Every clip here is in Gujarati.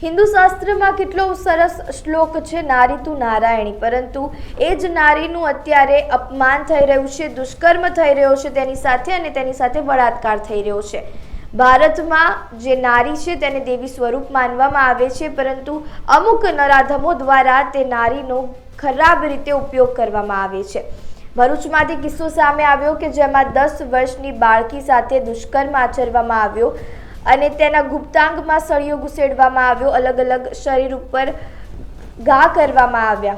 હિન્દુ શાસ્ત્રમાં કેટલો સરસ શ્લોક છે, નારી તું નારાયણી. પરંતુ એ જ નારીનું અત્યારે અપમાન થઈ રહ્યું છે, દુષ્કર્મ થઈ રહ્યો છે, તેની સાથે અને તેની સાથે બળાત્કાર થઈ રહ્યો છે. ભારતમાં જે નારી છે, તેને દેવી સ્વરૂપ માનવામાં આવે છે, પરંતુ અમુક નરાધમો દ્વારા તે નારીનો ખરાબ રીતે ઉપયોગ કરવામાં આવે છે. ભરૂચમાંથી કિસ્સો સામે આવ્યો કે જેમાં દસ વર્ષની બાળકી સાથે દુષ્કર્મ આચરવામાં આવ્યો. અને તેના ગુપ્તાંગમાં સળિયો ઘુસેડવામાં આવ્યો. અલગ અલગ શરીર ઉપર ઘા કરવામાં આવ્યા.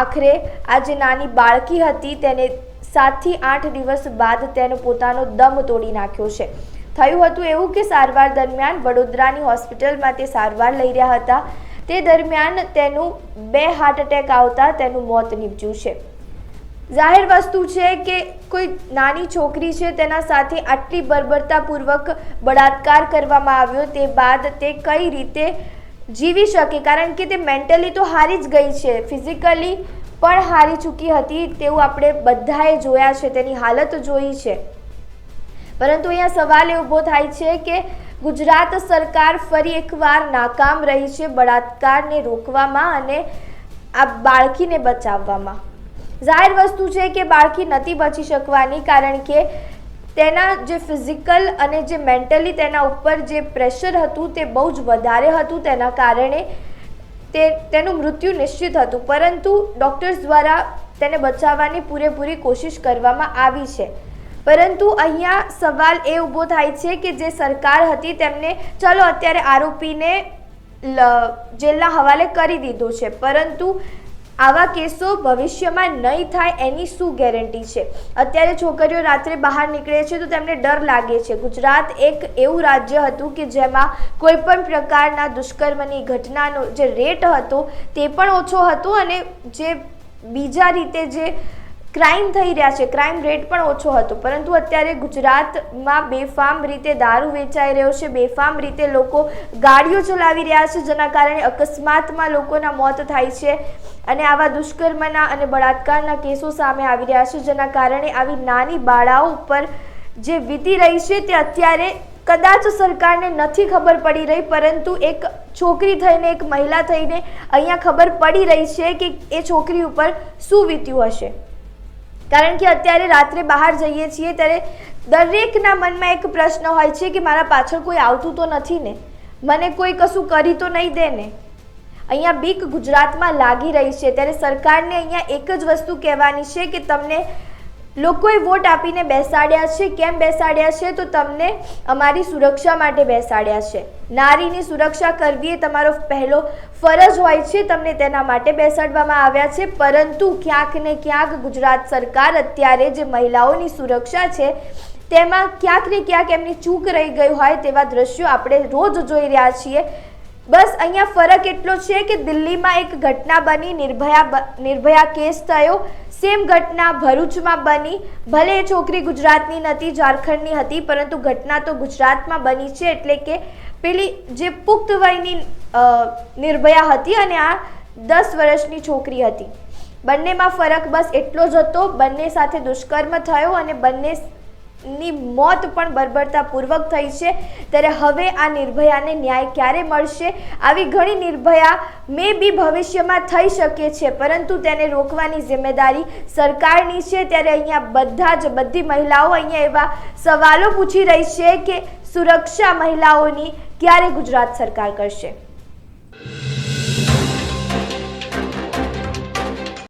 આખરે આ જે નાની બાળકી હતી. તેને સાતથી આઠ દિવસ બાદ તેનો પોતાનો દમ તોડી નાખ્યો છે. થયું હતું એવું કે સારવાર દરમિયાન વડોદરાની હોસ્પિટલમાં તે સારવાર લઈ રહ્યા હતા. તે દરમિયાન તેનું બે હાર્ટ એટેક આવતા તેનું મોત નીપજ્યું છે. જાહેર વસ્તુ છે કે કોઈ નાની છોકરી છે, તેના સાથે આટલી બર્બરતાપૂર્વક બળાત્કાર કરવામાં આવ્યો, તે બાદ તે કઈ રીતે જીવી શકે? કારણ કે તે મેન્ટલી તો હારી જ ગઈ છે. ફિઝિકલી પણ હારી ચૂકી હતી, તેવું આપણે બધાએ જોયા છે, તેની હાલત જોઈ છે. પરંતુ અહીંયા સવાલ એ ઊભો થાય છે કે ગુજરાત સરકાર ફરી એકવાર નાકામ રહી છે બળાત્કારને રોકવામાં અને આ બાળકીને બચાવવામાં. જાહેર વસ્તુ છે કે બાળકી નથી બચી શકવાની કારણ કે તેના જે ફિઝિકલ અને જે મેન્ટલી તેના ઉપર જે પ્રેશર હતું તે બહુ જ વધારે હતું તેના કારણે તે તેનું મૃત્યુ નિશ્ચિત હતું. પરંતુ ડૉક્ટર્સ દ્વારા તેને બચાવવાની પૂરેપૂરી કોશિશ કરવામાં આવી છે. પરંતુ અહીંયા સવાલ એ ઊભો થાય છે કે જે સરકાર હતી તેમને ચલો અત્યારે આરોપીને જેલના હવાલે કરી દીધો છે. પરંતુ આવા કેસો ભવિષ્યમાં નહીં થાય એની શું ગેરંટી છે? અત્યારે છોકરીઓ રાત્રે બહાર નીકળે છે તો તેમને ડર લાગે છે. ગુજરાત એક એવું રાજ્ય હતું કે જેમાં કોઈ પણ પ્રકારના દુષ્કર્મની ઘટનાનો જે રેટ હતો તે પણ ઓછો હતો અને જે બીજા રીતે જે ક્રાઇમ થઈ રહ્યા છે. ક્રાઇમ રેટ પણ ઓછો હતો. પરંતુ અત્યારે ગુજરાતમાં બેફામ રીતે દારૂ વેચાઈ રહ્યો છે. બેફામ રીતે લોકો ગાડીઓ ચલાવી રહ્યા છે, જેના કારણે અકસ્માતમાં લોકોના મોત થાય છે અને આવા દુષ્કર્મના અને બળાત્કારના કેસો સામે આવી રહ્યા છે, જેના કારણે આવી નાની બાળાઓ ઉપર જે વીતી રહી છે તે અત્યારે કદાચ સરકારને નથી ખબર પડી રહી, પરંતુ એક છોકરી થઈને, એક મહિલા થઈને અહીંયા ખબર પડી રહી છે કે એ છોકરી ઉપર શું વીત્યું હશે. કારણ કે અત્યારે રાત્રે બહાર જઈએ છીએ ત્યારે દરેકના મનમાં એક પ્રશ્ન હોય છે કે મારા પાછળ કોઈ આવતું તો નથી ને? મને કોઈ કશું કરી તો નહીં દે ને? અહીંયા બીક ગુજરાતમાં લાગી રહી છે. ત્યારે સરકારને અહીંયા એક જ વસ્તુ કહેવાની છે કે તમને લોકોએ વોટ આપીને બેસાડ્યા છે. કેમ બેસાડ્યા છે? તો તમને અમારી સુરક્ષા માટે બેસાડ્યા છે. નારીની સુરક્ષા કરવી એ તમારો પહેલો ફરજ હોય છે. તમને તેના માટે બેસાડવામાં આવ્યા છે. પરંતુ ક્યાંક ને ક્યાંક ગુજરાત સરકાર અત્યારે જે મહિલાઓની સુરક્ષા છે, તેમાં ક્યાંક ને ક્યાંક એમની ચૂક રહી ગઈ હોય તેવા દ્રશ્યો આપણે રોજ જોઈ રહ્યા છીએ. બસ, અહીંયા ફરક એટલો છે કે દિલ્હીમાં એક ઘટના બની, નિર્ભયા નિર્ભયા કેસ થયો. સેમ ઘટના ભરૂચમાં બની. ભલે એ છોકરી ગુજરાતની નથી, ઝારખંડની હતી, પરંતુ ઘટના તો ગુજરાતમાં બની છે, એટલે કે પેલી જે પુખ્ત વયની નિર્ભયા હતી અને આ દસ વર્ષની છોકરી હતી. બંનેમાં ફરક બસ એટલો જ હતો. બંને સાથે દુષ્કર્મ થયો અને બંને ની મોત પણ બર્બરતાપૂર્વક થઈ છે. ત્યારે હવે આ નિર્ભયાને ન્યાય ક્યારે મળશે? આવી ઘણી નિર્ભયા મે બી ભવિષ્યમાં થઈ શકે છે, પરંતુ તેને રોકવાની જિમ્મેદારી સરકારની છે. ત્યારે અહીંયા બધા જ, બધી મહિલાઓ અહીંયા એવા સવાલો પૂછી રહી છે કે સુરક્ષા મહિલાઓની ક્યારે ગુજરાત સરકાર કરશે?